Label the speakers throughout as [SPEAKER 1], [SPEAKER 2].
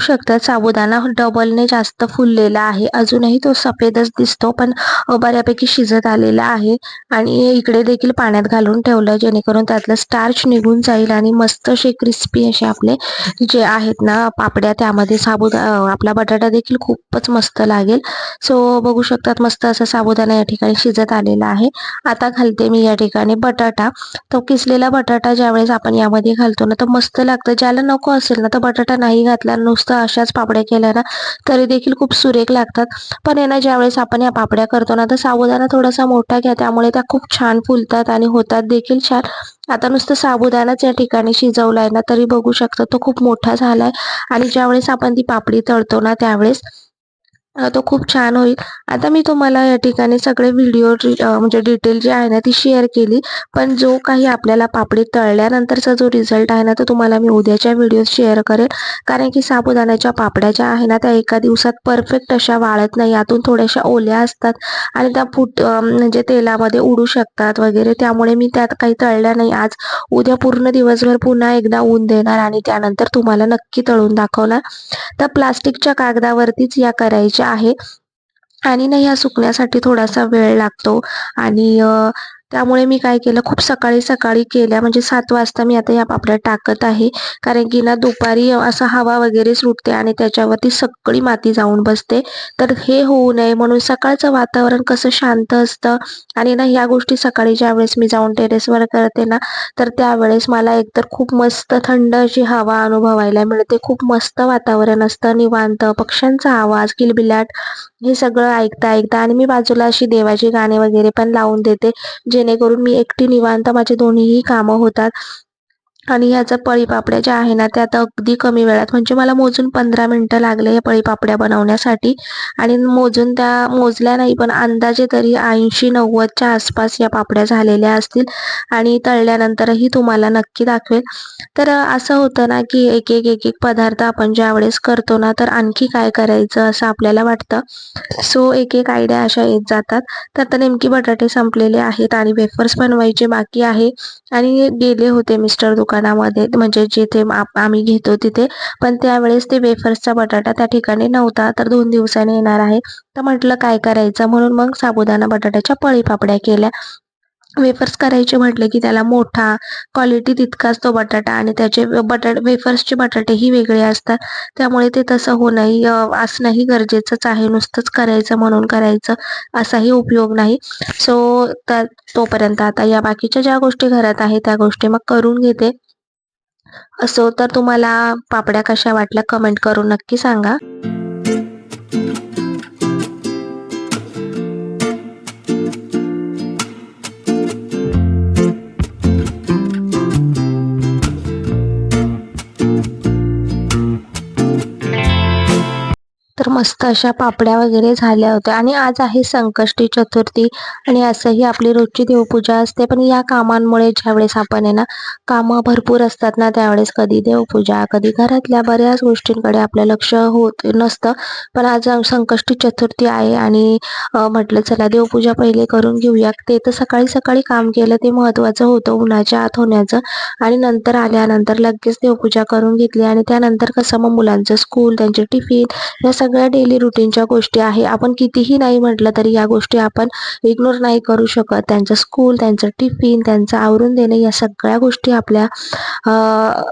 [SPEAKER 1] बघू शकता. साबुदाणा डबलने जास्त फुललेला आहे. अजूनही तो सफेदच दिसतो पण बऱ्यापैकी शिजत आलेला आहे आणि इकडे देखील पाण्यात घालून ठेवलं जेणेकरून त्यातलं स्टार्च निघून जाईल आणि मस्त असे क्रिस्पी असे आपले जे आहेत ना पापड्या त्यामध्ये साबुदा आपला बटाटा देखील खूपच मस्त लागेल. सो बघू शकतात मस्त असा साबुदाणा या ठिकाणी शिजत आलेला आहे. आता घालते मी या ठिकाणी बटाटा. तो किसलेला बटाटा ज्यावेळेस आपण यामध्ये घालतो ना तर मस्त लागतं. ज्याला नको असेल ना तर बटाटा नाही घातला नुसतं अशाच पापड्या केल्या ना तरी देखील खूप सुरेख लागतात. पण आहे ना ज्यावेळेस आपण या पापड्या करतो ना तर साबुदाणा थोडासा मोठा घ्या त्यामुळे त्या खूप छान फुलतात आणि होतात देखील छान. आता नुसतं साबुदाणाच या ठिकाणी शिजवलाय ना तरी बघू शकता तो खूप मोठा झालाय. आणि ज्यावेळेस आपण ती पापडी तळतो ना त्यावेळेस तो खूप छान होईल. आता मी तुम्हाला या ठिकाणी सगळे व्हिडिओ म्हणजे डिटेल जी आहे ना ती शेअर केली. पण जो काही आपल्याला पापडी तळल्यानंतरचा जो रिझल्ट आहे ना तो तुम्हाला मी उद्याच्या व्हिडिओ शेअर करेन कारण की साबुदाण्याच्या पापड्या ज्या आहे ना त्या एका दिवसात परफेक्ट अशा वाळत नाही. यातून थोड्याशा ओल्या असतात आणि त्या फुट म्हणजे तेलामध्ये उडू शकतात वगैरे. त्यामुळे मी त्यात काही तळल्या नाही. आज उद्या पूर्ण दिवसभर पुन्हा एकदा ऊन देणार आणि त्यानंतर तुम्हाला नक्की तळून दाखवणार. तर प्लास्टिकच्या कागदावरतीच या करायच्या. आहे. आणि ना ह्या सुकण्यासाठी थोडासा वेळ लागतो. आणि त्यामुळे मी काय केलं खूप सकाळी सकाळी केल्या. म्हणजे सात वाजता मी आता या पापड्या टाकत आहे. कारण की ना दुपारी असं हवा वगैरे सुटते आणि त्याच्यावरती सगळी माती जाऊन बसते. तर हे होऊ नये म्हणून सकाळचं वातावरण कसं शांत असतं आणि ना ह्या गोष्टी सकाळी ज्यावेळेस मी जाऊन टेरेसवर करते ना तर त्यावेळेस मला एकतर खूप मस्त थंड अशी हवा अनुभवायला मिळते. खूप मस्त वातावरण असतं निवांत पक्ष्यांचा आवाज किलबिलाट हे सगळं ऐकता ऐकता आणि मी बाजूला अशी देवाची गाणी वगैरे पण लावून देते जेणेकरून मी एकटी निवांत माझे दोन्हीही कामं होतात. आणि ह्याचा पळीपापड्या ज्या आहे ना त्या आता अगदी कमी वेळात म्हणजे मला मोजून पंधरा मिनटं लागले या पळीपापड्या बनवण्यासाठी. आणि मोजून त्या मोजल्या नाही पण अंदाजे तरी ऐंशी नव्वदच्या आसपास या पापड्या झालेल्या असतील आणि तळल्यानंतरही तुम्हाला नक्की दाखवेल तर असं होतं ना की एक एक एक एक पदार्थ आपण ज्यावेळेस करतो ना तर आणखी काय करायचं असं आपल्याला वाटतं. सो एक एक आयडिया अशा येत जातात. तर आता नेमकी बटाटे संपलेले आहेत आणि वेफर्स बनवायचे बाकी आहे. आणि गेले होते मिस्टर दुकानामध्ये म्हणजे जिथे आम्ही घेतो तिथे. पण त्यावेळेस ते वेफर्सचा बटाटा त्या ठिकाणी नव्हता तर दोन दिवसांनी येणार आहे. तर म्हटलं काय करायचं? म्हणून मग साबुदाणा बटाट्याच्या पळी पापड्या केल्या. वेफर्स करायचे म्हटले की त्याला मोठा क्वालिटी तितकाच तो बटाटा आणि त्याचे बटाट वेफर्सचे बटाटेही वेगळे असतात. त्यामुळे ते तसं होणंही असणंही गरजेचंच आहे. नुसतंच करायचं म्हणून करायचं असाही उपयोग नाही. सो त्या तोपर्यंत आता या बाकीच्या ज्या गोष्टी घरात आहेत त्या गोष्टी मग करून घेते. असो तर तुम्हाला पापड्या कशा वाटल्या कमेंट करून नक्की सांगा. तर मस्त अशा पापड्या वगैरे झाल्या होत्या. आणि आज आहे संकष्टी चतुर्थी आणि असंही आपली रोजची देवपूजा असते. पण या कामांमुळे ज्यावेळेस आपण आहे ना कामं भरपूर असतात ना त्यावेळेस कधी देवपूजा कधी घरातल्या बऱ्याच गोष्टींकडे आपलं लक्ष होत नसतं. पण आज संकष्टी चतुर्थी आहे आणि म्हटलं चला देवपूजा पहिले करून घेऊया. ते तर सकाळी सकाळी काम केलं ते महत्वाचं होतं उन्हाच्या आत होण्याचं. आणि नंतर आल्यानंतर लगेच देवपूजा करून घेतली. आणि त्यानंतर कसं मग मुलांचं स्कूल त्यांचे टिफिन या सगळ्या सगळ्या डेली रुटीनच्या गोष्टी आहे. आपण कितीही नाही म्हटलं तरी या गोष्टी आपण इग्नोर नाही करू शकत. त्यांचं स्कूल त्यांचं टिफिन त्यांचं आवरून देणे या सगळ्या गोष्टी आपल्या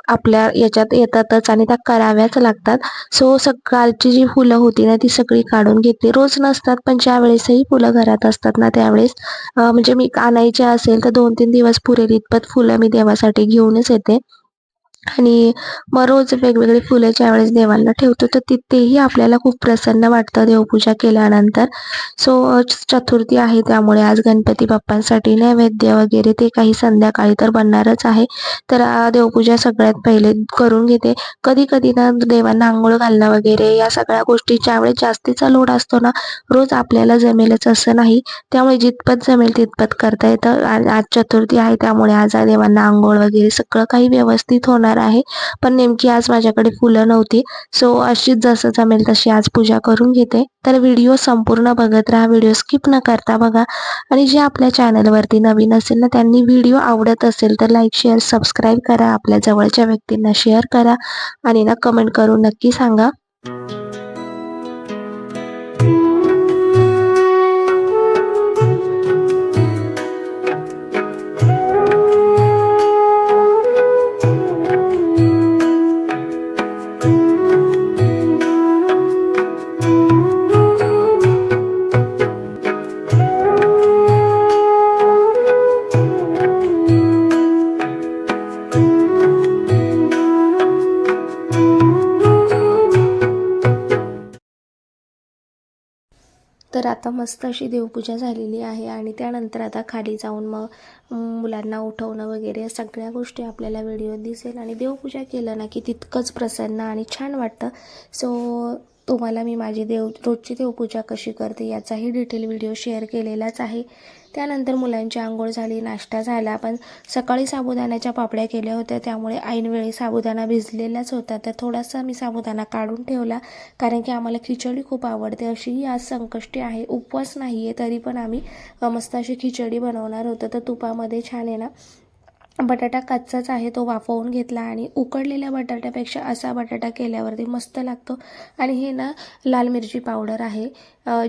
[SPEAKER 1] आपल्या याच्यात येतातच आणि त्या कराव्याच लागतात. सो सकाळची जी फुलं होती ना ती सगळी काढून घेतली रोज नसतात पण ज्या वेळेसही फुलं घरात असतात ना त्यावेळेस म्हणजे मी आणायचे असेल तर दोन तीन दिवस पुरेल इतपत फुलं मी देवासाठी घेऊनच येते. आणि मग रोज वेगवेगळी फुलं ज्यावेळेस देवांना ठेवतो तर तिथेही आपल्याला खूप प्रसन्न वाटतं देवपूजा केल्यानंतर. सो चतुर्थी आहे त्यामुळे आज गणपती बाप्पांसाठी नैवेद्य वगैरे ते काही संध्याकाळी तर बनणारच आहे. तर देवपूजा सगळ्यात पहिले करून घेते. कधी कधी ना देवांना आंघोळ घालणं वगैरे या सगळ्या गोष्टी ज्यावेळेस जास्तीचा लोड असतो ना रोज आपल्याला जमेलच असं नाही. त्यामुळे जितपत जमेल तितपत करता येतं. आज चतुर्थी आहे त्यामुळे आज देवांना आंघोळ वगैरे सगळं काही व्यवस्थित होणार ठेवणार आहे. पण नेमकी आज माझ्याकडे फुलं नव्हती. सो अशीच जसं जमेल तशी आज पूजा करून घेते. तर व्हिडिओ संपूर्ण बघत राहा. व्हिडिओ स्किप न करता बघा. आणि जे आपल्या चॅनलवरती नवीन असेल ना त्यांनी व्हिडिओ आवडत असेल तर लाईक शेअर सबस्क्राईब करा. आपल्या जवळच्या व्यक्तींना शेअर करा. आणि ना कमेंट करून नक्की सांगा. आता मस्त अशी देवपूजा झालेली आहे आणि त्यानंतर आता खाली जाऊन मग मुलांना उठवणं वगैरे या सगळ्या गोष्टी आपल्याला व्हिडिओ दिसेल. आणि देवपूजा केलं ना की तितकंच प्रसन्न आणि छान वाटतं. सो तुम्हाला मी माझी देव रोजची देवपूजा कशी करते याचाही डिटेल व्हिडिओ शेअर केलेलाच आहे. त्यानंतर मुलांची आंघोळ झाली नाश्ता झाला पण सकाळी साबुदाण्याच्या पापड्या केल्या होत्या त्यामुळे ऐनवेळी साबुदाणा भिजलेलाच होता. तर थोडासा मी साबुदाणा काढून ठेवला कारण की आम्हाला खिचडी खूप आवडते अशीही आज संकष्टी आहे. उपवास नाही आहे तरी पण आम्ही मस्त अशी खिचडी बनवणार होतो. तर तुपामध्ये छान आहे ना बटाटा कच्चाच आहे तो वाफवून घेतला आणि उकडलेल्या बटाट्यापेक्षा असा बटाटा केल्यावरती मस्त लागतो. आणि हे ना लाल मिरची पावडर आहे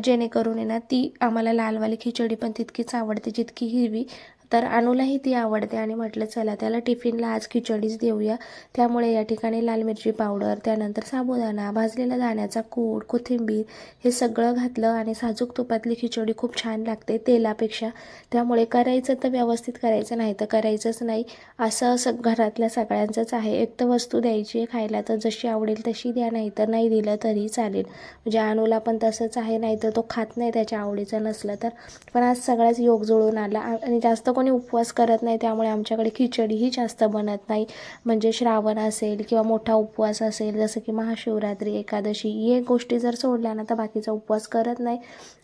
[SPEAKER 1] जेणेकरून आहे ना ती आम्हाला लालवाली खिचडी पण तितकीच आवडते जितकी हिरवी तर अनुलाही ती आवडते आणि म्हटलं चला त्याला टिफिनला आज खिचडीच देऊया. त्यामुळे या ठिकाणी लाल मिरची पावडर त्यानंतर साबुदाणा भाजलेला दाण्याचा कूड कोथिंबीर हे सगळं घातलं आणि साजूक तुपातली खिचडी खूप छान लागते तेलापेक्षा. त्यामुळे करायचं तर व्यवस्थित करायचं नाही तर करायचंच नाही. असं असं घरातल्या सगळ्यांचंच आहे. एक तर वस्तू द्यायची आहे खायला तर जशी आवडेल तशी द्या नाही तर नाही दिलं तरी चालेल. म्हणजे अनुला पण तसंच आहे नाही तर तो खात नाही त्याच्या आवडीचं नसलं तर. पण आज सगळ्याच योग जुळून आला आणि जास्त कोणी उपवास करत नाही त्यामुळे आमच्याकडे खिचडीही जास्त बनत नाही. म्हणजे श्रावण असेल किंवा मोठा उपवास असेल जसं की महाशिवरात्री एकादशी हे गोष्टी जर सोडल्या ना तर बाकीचा उपवास करत नाही.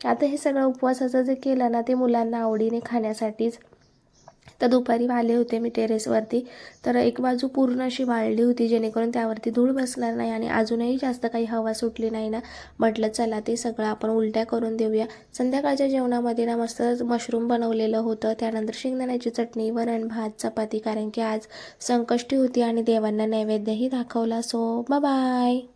[SPEAKER 1] आता हे सगळं उपवासाचं जे केलं ना ते मुलांना आवडीने खाण्यासाठीच तर दुपारी वाले होते मी टेरेसवरती तर एक बाजू पूर्ण अशी वाळली होती जेणेकरून त्यावरती धूळ बसणार नाही आणि अजूनही जास्त काही हवा सुटली नाही ना. म्हटलं चला ते सगळं आपण उलट्या करून देऊया. संध्याकाळच्या जेवणामध्ये ना मस्त मशरूम बनवलेलं होतं. त्यानंतर शेंगदाण्याची चटणी वरण भात चपाती कारण की आज संकष्टी होती आणि देवांना नैवेद्यही दाखवला. So bye